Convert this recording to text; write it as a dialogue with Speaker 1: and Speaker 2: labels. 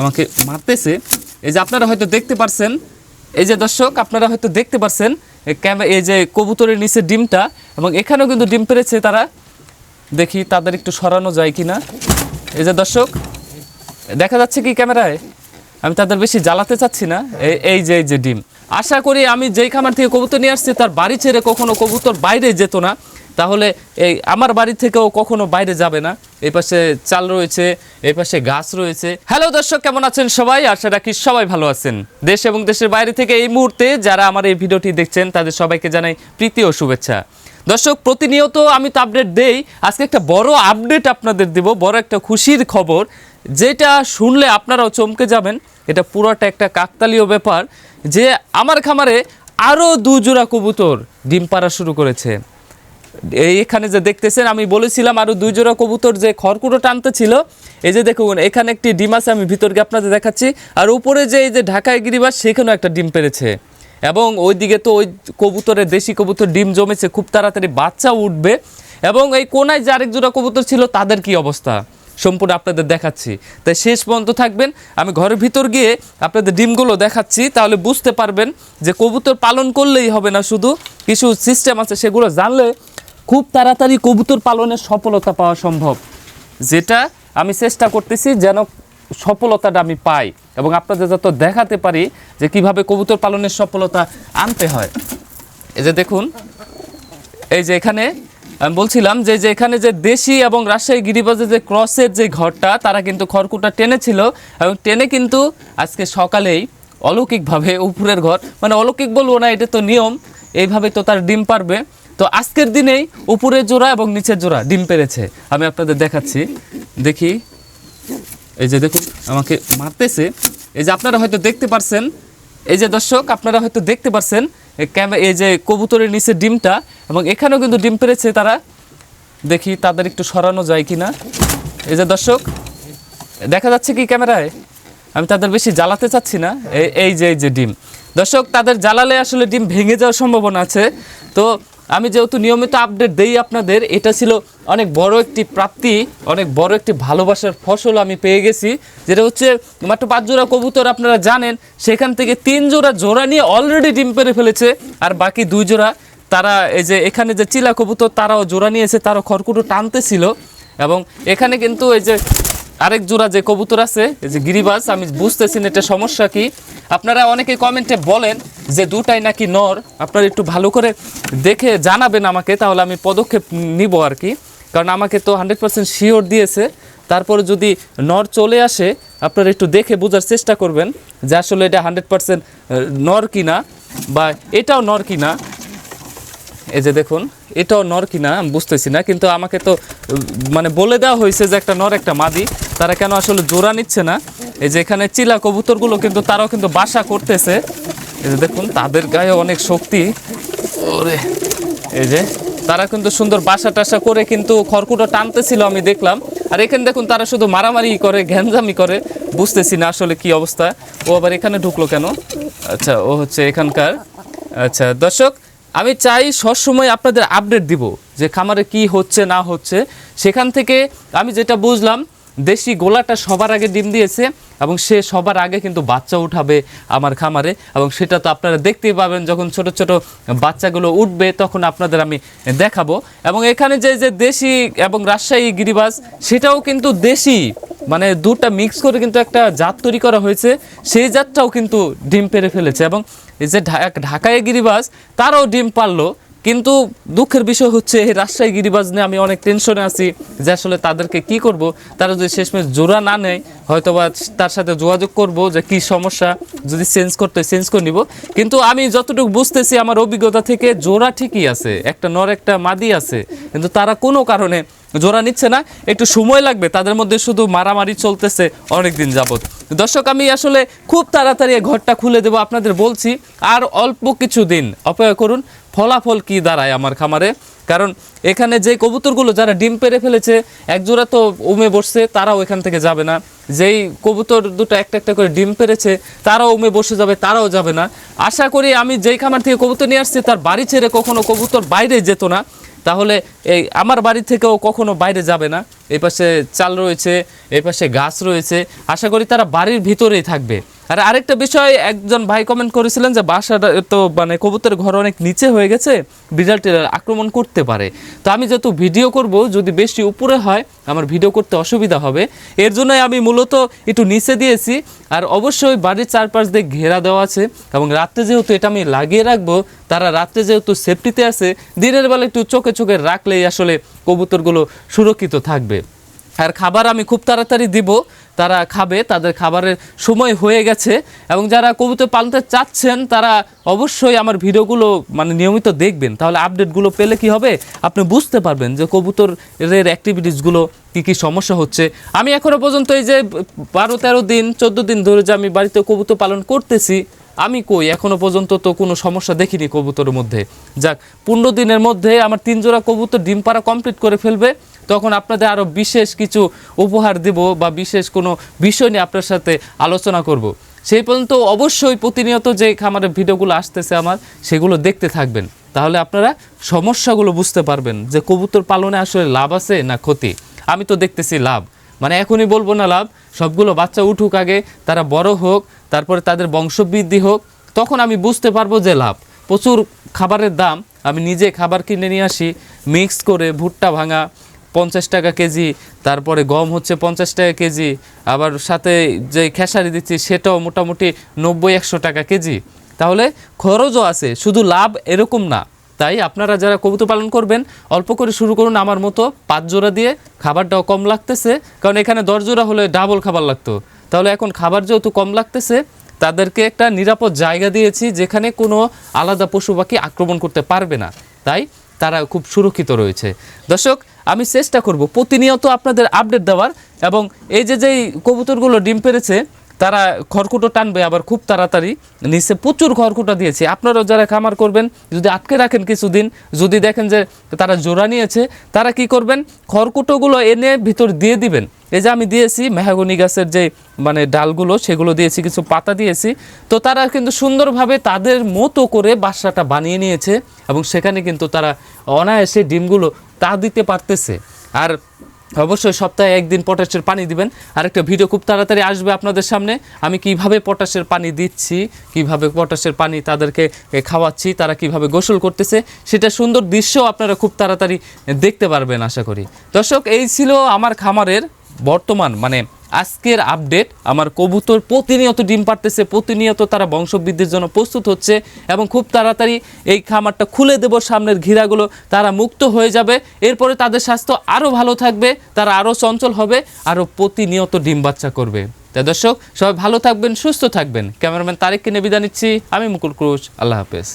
Speaker 1: আমাকে মারতেছে। এই যে আপনারা হয়তো দেখতে পারছেন, এই যে দর্শক, আপনারা হয়তো দেখতে পারছেন এই এই যে কবুতরের নিচে ডিমটা, এবং এখানেও কিন্তু ডিম পেরেছে তারা। দেখি তাদের একটু সরানো যায় কি না এই যে দর্শক, দেখা যাচ্ছে কি ক্যামেরায়? আমি তাদের বেশি জ্বালাতে চাচ্ছি না। এই যে এই যে ডিম। আশা করি আমি যেই খামার থেকে কবুতর নিয়ে আসছি, তার বাড়ি ছেড়ে কখনো কবুতর বাইরে যেত না। তাহলে এই আমার বাড়ি থেকেও কখনো বাইরে যাবে না। এই পাশে চাল রয়েছে, এই পাশে গাছ রয়েছে। হ্যালো দর্শক, কেমন আছেন সবাই? আশা রাখি সবাই ভালো আছেন। দেশ এবং দেশের বাইরে থেকে এই মুহূর্তে যারা আমার এই ভিডিওটি দেখছেন, তাদের সবাইকে জানাই প্রীতি ও শুভেচ্ছা। দর্শক, প্রতিনিয়ত আমি তো আপডেট দেই। আজকে একটা বড় আপডেট আপনাদের দেব, বড় একটা খুশির খবর। যেটা শুনলে আপনারাও চমকে যাবেন। এটা পুরোটা একটা কাকতালীয় ব্যাপার যে আমার খামারে আরও দু জোড়া কবুতর ডিম পাড়া শুরু করেছে। এখানে যে দেখতেছেন, আমি বলেছিলাম আরও দুই জোড়া কবুতর যে খড়কুটো টানতে ছিল। এই যে দেখুন, এখানে একটি ডিম আছে, আমি ভিতরকে আপনাদের দেখাচ্ছি। আর উপরে যে এই যে ঢাকায় গিরিবাস, সেখানেও একটা ডিম পেরেছে। এবং ওইদিকে তো ওই কবুতরের দেশি কবুতর ডিম জমেছে, খুব তাড়াতাড়ি বাচ্চা উঠবে। এবং এই কোনায় যে আরেক জোড়া কবুতর ছিল, তাদের কি অবস্থা? সম্পূর্ণ আপনাদের দেখাচ্ছি। তাই শেষ পর্যন্ত থাকবেন। আমি ঘরের ভিতর গিয়ে আপনাদের ডিমগুলো দেখাচ্ছি, তাহলে বুঝতে পারবেন যে কবুতর পালন করলেই হবে না শুধু। কিছু সিস্টেম আছে, সেগুলো জানলে খুব তাড়াতাড়ি কবুতর পালনের সফলতা পাওয়া সম্ভব। যেটা আমি চেষ্টা করতেছি যেন সফলতাটা আমি পাই এবং আপনাদের যত দেখাতে পারি যে কীভাবে কবুতর পালনের সফলতা আনতে হয়। এই যে দেখুন, এই যে এখানে আমি বলছিলাম যে যে এখানে যে দেশি এবং রাজশাহী গিরিবাজের যে ক্রসের যে ঘরটা, তারা কিন্তু খড়কুটা টেনেছিল এবং টেনে কিন্তু আজকে সকালেই অলৌকিকভাবে উপরের ঘর। মানে অলৌকিক বলব না, এটা তো নিয়ম। এইভাবে তো তার ডিম পারবে। তো আজকের দিনেই উপরের জোড়া এবং নিচের জোড়া ডিম পেরেছে। আমি আপনাদের দেখাচ্ছি। দেখি। এই যে দেখুন, আমাকে মারতেছে। এই যে আপনারা হয়তো দেখতে পারছেন, এই যে দর্শক, আপনারা হয়তো দেখতে পারছেন এই যে কবুতরের নিচে ডিমটা এবং এখানেও কিন্তু ডিম পেরেছে তারা। দেখি তাদের একটু সরানো যায় কিনা। এই যে দর্শক, দেখা যাচ্ছে কি ক্যামেরায়? আমি তাদের বেশি জ্বালাতে চাচ্ছি না। এই যে এই যে ডিম। দর্শক, তাদের জ্বালালে আসলে ডিম ভেঙে যাওয়ার সম্ভাবনা আছে। তো আমি যেহেতু নিয়মিত আপডেট দেই আপনাদের, এটা ছিল অনেক বড় একটি প্রাপ্তি, অনেক বড় একটি ভালোবাসার ফসল আমি পেয়ে গেছি, যেটা হচ্ছে মাত্র পাঁচ জোড়া কবুতর আপনারা জানেন, সেখান থেকে তিন জোড়া জোড়া নিয়ে অলরেডি ডিম পেরে ফেলেছে, আর বাকি দুই জোড়া তারা এই যে এখানে যে চিলা কবুতর তারাও জোড়া নিয়েছে, তারাও খড়কুটো টানতেছিল, এবং এখানে কিন্তু এই যে আরেক জোড়া যে কবুতর আছে, এই যে গিরিবাস, আমি বুঝতেছি না এটা সমস্যা কি। আপনারা অনেকে কমেন্টে বলেন যে দুটাই নাকি নর, আপনারা একটু ভালো করে দেখে জানাবেন আমাকে, তাহলে আমি পদক্ষেপ নিব আর কি। কারণ আমাকে তো হান্ড্রেড পার্সেন্ট শিওর দিয়েছে। তারপরে যদি নর চলে আসে, আপনারা একটু দেখে বোঝার চেষ্টা করবেন যে আসলে এটা হান্ড্রেড পার্সেন্ট নর কিনা বা এটাও নর কিনা। এই যে দেখুন, এটাও নর কিনা, আমি বুঝতেছি না, কিন্তু আমাকে তো মানে বলে দেওয়া হয়েছে যে একটা নর, একটা মাদি। তারা কেন আসলে জোড়া নিচ্ছে না? এই যে এখানে চিলা কবুতরগুলো কিন্তু তারাও কিন্তু বাসা করতেছে। এই যে দেখুন, তাদের গায়ে অনেক শক্তি। ওরে, এই যে, তারা কিন্তু সুন্দর বাসা টাসা করে কিন্তু খড়কুটো টানতেছিল আমি দেখলাম। আর এখানে দেখুন, তারা শুধু মারামারি করে ঘ্যানজামি করে, বুঝতেছি না আসলে কি অবস্থা। ও আবার এখানে ঢুকলো কেন? আচ্ছা ও হচ্ছে এখানকার। আচ্ছা দর্শক, আমি চাই সবসময় আপনাদের আপডেট দিব যে খামারে কি হচ্ছে, না হচ্ছে। সেখান থেকে আমি যেটা বুঝলাম দেশি গোলাটা সবার আগে ডিম দিয়েছে এবং সে সবার আগে কিন্তু বাচ্চা উঠাবে আমার খামারে এবং সেটা তো আপনারা দেখতেই পাবেন যখন ছোট ছোট বাচ্চাগুলো উঠবে তখন আপনাদের আমি দেখাবো। এবং এখানে যে যে দেশি এবং রাজশাহী গিরিবাস সেটাও কিন্তু দেশি মানে দুটা মিক্স করে কিন্তু একটা জাত তৈরি করা হয়েছে। সেই জাতটাও কিন্তু ডিম পেরে ফেলেছে এবং এই যে ঢাকায় গিরিবাস তারাও ডিম পারল। কিন্তু দুঃখের বিষয় হচ্ছে এই রাজশাহী গিরিবাজ নিয়ে আমি অনেক টেনশনে আছি যে আসলে তাদেরকে কি করব। তারা যদি শেষমেশ জোড়া না নেয় হয়তো বা তার সাথে যোগাযোগ করব যে কি সমস্যা, যদি চেঞ্জ করতে চেঞ্জ করে নিব। কিন্তু আমি যতটুকু বুঝতেছি, আমার অভিজ্ঞতা থেকে জোড়া ঠিকই আছে, একটা নর, একটা মাদি আছে। কিন্তু তারা কোনো কারণে জোড়া নিচ্ছে না, একটু সময় লাগবে, তাদের মধ্যে শুধু মারামারি চলতেছে অনেক দিন যাবত দর্শক, আমি আসলে খুব তাড়াতাড়ি ঘরটা খুলে দেবো, আপনাদের বলছি, আর অল্প কিছু দিন অপেক্ষা করুন, ফলাফল কি দাঁড়ায় আমার খামারে। কারণ এখানে যে কবুতরগুলো যারা ডিম পেরে ফেলেছে একজোড়া তো উমে বসছে, তারাও এখান থেকে যাবে না। যেই কবুতর দুটো একটা একটা করে ডিম পেরেছে তারাও উমে বসে যাবে, তারাও যাবে না। আশা করি আমি যেই খামার থেকে কবুতর নিয়ে আসছি, তার বাড়ি ছেড়ে কখনো কবুতর বাইরে যেত না। তাহলে এই আমার বাড়ি থেকেও কখনো বাইরে যাবে না। এই পাশে চাল রয়েছে এই পাশে গাছ রয়েছে। আশা করি তারা বাড়ির ভিতরেই থাকবে। আর আরেকটা বিষয়, একজন ভাই কমেন্ট করেছিলেন যে বাসাটা তো মানে কবুতরের ঘর অনেক নিচে হয়ে গেছে, বিড়াল আক্রমণ করতে পারে। তো আমি যেহেতু ভিডিও করব, যদি বেশি উপরে হয়, আমার ভিডিও করতে অসুবিধা হবে। এর জন্যই আমি মূলত একটু নিচে দিয়েছি। আর অবশ্যই বাড়ির চারপাশ দিয়ে ঘেরা দেওয়া আছে এবং রাত্রে যেহেতু এটা আমি লাগিয়ে রাখব, তারা রাত্রে যেহেতু সেফটিতে আছে, দিনের বেলা একটু চোখে চোখে রাখলেই আসলে কবুতরগুলো সুরক্ষিত থাকবে। আর খাবার আমি খুব তাড়াতাড়ি দিব তারা খাবে, তাদের খাবারের সময় হয়ে গেছে এবং যারা কবুতর পালতে চাচ্ছেন, তারা অবশ্যই আমার ভিডিওগুলো মানে নিয়মিত দেখবেন। তাহলে আপডেটগুলো পেলে কি হবে? আপনি বুঝতে পারবেন যে কবুতরের অ্যাক্টিভিটিসগুলো কী কী সমস্যা হচ্ছে। আমি এখনও পর্যন্ত এই যে বারো তেরো দিন, চোদ্দ দিন ধরে যে আমি বাড়িতে কবুতর পালন করতেছি, আমি কই? এখনও পর্যন্ত তো কোনো সমস্যা দেখিনি কবুতরের মধ্যে। যাক, পনেরো দিনের মধ্যে আমার তিন জোড়া কবুতর ডিম পাড়া কমপ্লিট করে ফেলবে। তখন আপনাদের আরও বিশেষ কিছু উপহার দেব বা বিশেষ কোনো বিষয় নিয়ে আপনার সাথে আলোচনা করব। সেই পর্যন্ত অবশ্যই প্রতিনিয়ত যে খামারের ভিডিওগুলো আসতেছে আমার, সেগুলো দেখতে থাকবেন। তাহলে আপনারা সমস্যাগুলো বুঝতে পারবেন যে কবুতর পালনে আসলে লাভ আছে না ক্ষতি। আমি তো দেখতেছি লাভ। মানে এখনই বলব না লাভ, সবগুলো বাচ্চা উঠুক আগে, তারা বড় হোক, তারপরে তাদের বংশবৃদ্ধি হোক, তখন আমি বুঝতে পারব যে লাভ। প্রচুর খাবারের দাম, আমি নিজে খাবার কিনে নিয়ে আসি, মিক্স করে ভুট্টা ভাঙা পঞ্চাশ টাকা কেজি, তারপরে গম হচ্ছে পঞ্চাশ টাকা কেজি, আবার সাথে যে খেসারি দিচ্ছি সেটাও মোটামুটি নব্বই, একশো টাকা কেজি। তাহলে খরচও আছে, শুধু লাভ এরকম না। তাই আপনারা যারা কবুতর পালন করবেন, অল্প করে শুরু করুন আমার মতো পাঁচ জোড়া দিয়ে, খাবারটাও কম লাগতেছে, কারণ এখানে দশ জোড়া হলে ডাবল খাবার লাগতো। তাহলে এখন খাবার যেহেতু কম লাগতেছে, তাদেরকে একটা নিরাপদ জায়গা দিয়েছি, যেখানে কোনো আলাদা পশু পাখি আক্রমণ করতে পারবে না। তাই তারা খুব সুরক্ষিত রয়েছে। দর্শক, আমি চেষ্টা করব প্রতিনিয়ত আপনাদের আপডেট দেওয়ার এবং এই যে যেই কবুতরগুলো ডিম পেরেছে তারা খড়কুটো টানবে আবার খুব তাড়াতাড়ি। নিচে প্রচুর খড়কুটো দিয়েছে। আপনারাও যারা খামার করবেন, যদি আটকে রাখেন কিছুদিন, যদি দেখেন যে তারা জোড়া নিয়েছে, তারা কি করবেন? খড়কুটোগুলো এনে ভিতর দিয়ে দিবেন। এই যে আমি দিয়েছি, মেহাগনি গাছের যে মানে ডালগুলো, সেগুলো দিয়েছি, কিছু পাতা দিয়েছি। তো তারা কিন্তু সুন্দরভাবে তাদের মতো করে বাসাটা বানিয়ে নিয়েছে এবং সেখানে কিন্তু তারা অনায়াসে ডিমগুলো তা দিতে পারতেছে। আর অবশ্যই সপ্তাহে একদিন পটাশের পানি দিবেন। আরেকটা ভিডিও খুব তাড়াতাড়ি আসবে আপনাদের সামনে। আমি কীভাবে পটাশের পানি দিচ্ছি, কীভাবে পটাশের পানি তাদেরকে খাওয়াচ্ছি, তারা কীভাবে গোসল করতেছে, সেটা সুন্দর দৃশ্য আপনারা খুব তাড়াতাড়ি দেখতে পারবেন আশা করি। দর্শক, এই ছিল আমার খামারের বর্তমান মানে আজকের আপডেট, আমার কবুতর প্রতিনিয়ত ডিম পারতেছে প্রতিনিয়ত তারা বংশবৃদ্ধির জন্য প্রস্তুত হচ্ছে এবং খুব তাড়াতাড়ি এই খামারটা খুলে দেব, সামনের ঘিরাগুলো তারা মুক্ত হয়ে যাবে। এরপরে তাদের স্বাস্থ্য আরও ভালো থাকবে, তারা আরও চঞ্চল হবে, আরও প্রতিনিয়ত ডিম বাচ্চা করবে। তাই দর্শক, সবাই ভালো থাকবেন, সুস্থ থাকবেন। ক্যামেরাম্যান তারেককে নিয়ে বিদায় নিচ্ছি, আমি মুকুল ক্রুশ, আল্লাহ হাফেজ।